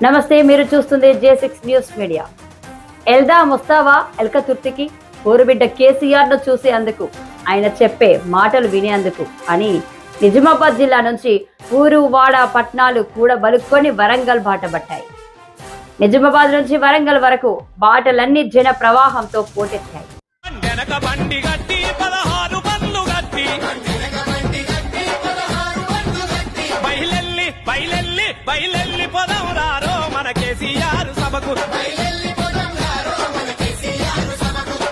నమస్తే మీరు చూస్తుంది జే సిక్స్ న్యూస్ మీడియా ఎల్దా ముస్తావా ఎల్కతుర్తికి ఊరుబిడ్డ కేసీఆర్ను చూసేందుకు ఆయన చెప్పే మాటలు వినేందుకు అని నిజామాబాద్ జిల్లా నుంచి ఊరు వాడ పట్నాలు కూడా బలుక్కొని వరంగల్ బాట పట్టాయి. నిజామాబాద్ నుంచి వరంగల్ వరకు బాటలన్నీ జన ప్రవాహంతో పోటెత్తాయి. సభకు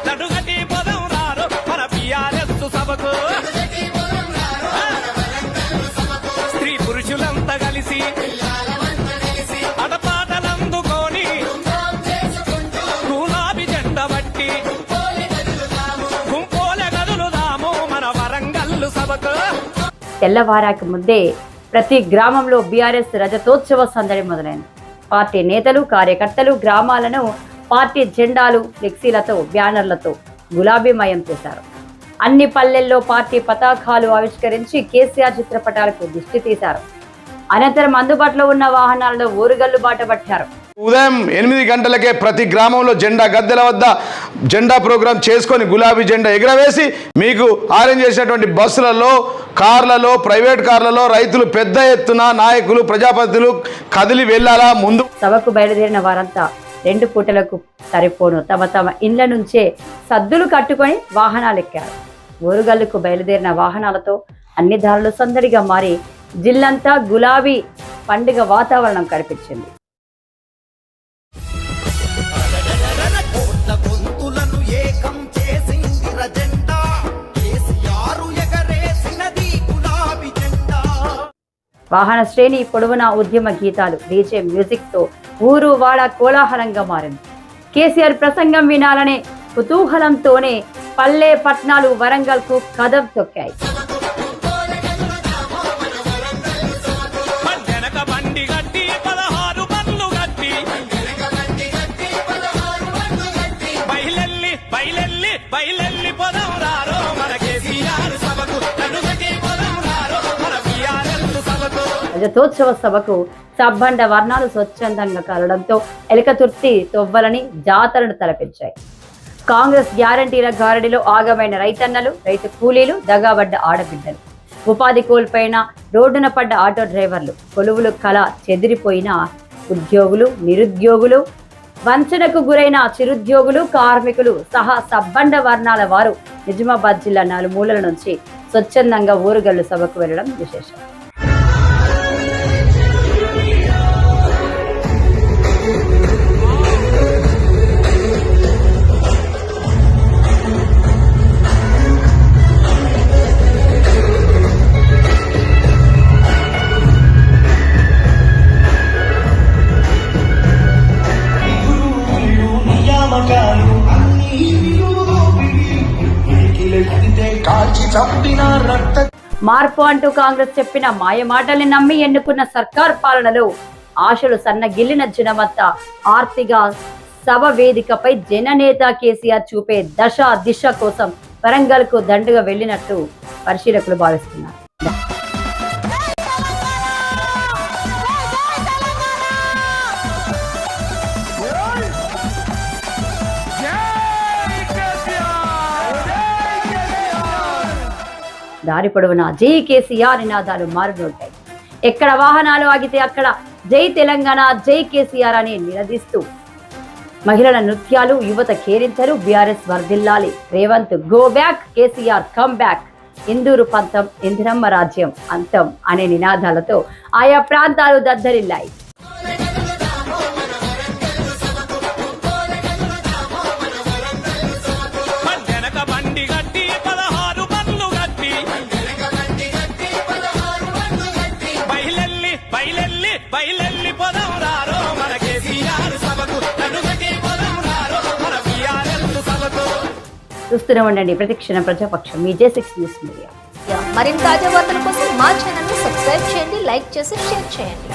నడుగటి పొదం రారో మన పిఆర్ఎస్ సభకు. స్త్రీ పురుషులంతా కలిసి అడపాటలందుకొని గులాబీ జెండ బట్టి గుంపోల గదులుదాము మన వరంగల్లు సభకు. తెల్లవారాకి ముందే ప్రతి గ్రామంలో బీఆర్ఎస్ రజతోత్సవ సందడి మొదలైంది. పార్టీ నేతలు కార్యకర్తలు గ్రామాలను పార్టీ జెండాలు ఫ్లెక్సీలతో బ్యానర్లతో గులాబీమయం చేశారు. అన్ని పల్లెల్లో పార్టీ పతాకాలు ఆవిష్కరించి కేసీఆర్ చిత్రపటాలకు దిష్టి తీశారు. అనంతరం అందుబాటులో ఉన్న వాహనాలలో ఊరుగల్లు బాట పట్టారు. ఉదయం ఎనిమిది గంటలకే ప్రతి గ్రామంలో జెండా గద్దెల వద్ద జెండా ప్రోగ్రాం చేసుకొని గులాబీ జెండా ఎగురవేసి మీకు అరేంజ్ చేసినటువంటి బస్సులలో కార్లలో ప్రైవేట్ కార్లలో రైతులు పెద్ద ఎత్తున నాయకులు ప్రజాపతిలు కదిలి వెళ్ళాలా? ముందు సభకు బయలుదేరిన వారంతా రెండు పూటలకు సరిపోను. తమ తమ ఇండ్ల నుంచే సద్దులు కట్టుకొని వాహనాలు ఎక్కారు. ఊరుగల్లుకు బయలుదేరిన వాహనాలతో అన్ని దారులు సందడిగా మారి జిల్లంతా గులాబీ పండుగ వాతావరణం కనిపించింది. వాహన శ్రేణి పొడవున ఉద్యమ గీతాలు డీజే మ్యూజిక్తో ఊరు వాడ కోలాహలంగా మారింది. కేసీఆర్ ప్రసంగం వినాలనే కుతూహలంతోనే పల్లె పట్నాలు వరంగల్కు కదం తొక్కాయి. రజతోత్సవ సభకు సబ్బండ వర్ణాలు స్వచ్ఛందంగా కలడంతో ఎలకతుర్తి తొవ్వలని జాతరను తలపించాయి. కాంగ్రెస్ గ్యారంటీల గారడిలో ఆగమైన రైతన్నలు రైతు కూలీలు దగాబడ్డ ఆడబిడ్డలు. ఉపాధి కోల్పోయిన రోడ్డున పడ్డ ఆటో డ్రైవర్లు కొలువులు కళ చెదిరిపోయిన ఉద్యోగులు నిరుద్యోగులు వంచనకు గురైన చిరుద్యోగులు కార్మికులు సహా సబ్బండ వర్ణాల వారు నిజామాబాద్ జిల్లా నలుమూలల నుంచి స్వచ్ఛందంగా ఊరుగల్లు సభకు వెళ్ళడం విశేషం. మార్పు అంటూ కాంగ్రెస్ చెప్పిన మాయ మాటల్ని నమ్మి ఎన్నుకున్న సర్కార్ పాలనలో ఆశలు సన్నగిల్లిన జనమంతా ఆర్తిగా సభ వేదికపై జననేత కేసీఆర్ చూపే దశ దిశ కోసం వరంగల్కు దండుగా వెళ్ళినట్టు పరిశీలకులు భావిస్తున్నారు. దారి పొడవునా? జై కేసీఆర్ నినాదాలు మారుతుంటాయి ఎక్కడ వాహనాలు ఆగితే అక్కడ? జై తెలంగాణ జై కేసీఆర్ అని నిలదీస్తూ. మహిళల నృత్యాలు యువత కేరింతలు బీఆర్ఎస్ వర్ధిల్లాలి. Revanth go back KCR come back Induru పంతం ఇందిరమ్మ రాజ్యం అంతం అనే నినాదాలతో ఆయా ప్రాంతాలు దద్దరిల్లాయి. చూస్తూనే ఉండండి. ప్రతిక్షణ ప్రజాపక్షం. మీ జే సిక్స్ న్యూస్ మీడియా. మరిన్ని తాజా వార్తల కోసం మా ఛానల్ సబ్స్క్రైబ్ చేయండి లైక్ చేసి షేర్ చేయండి.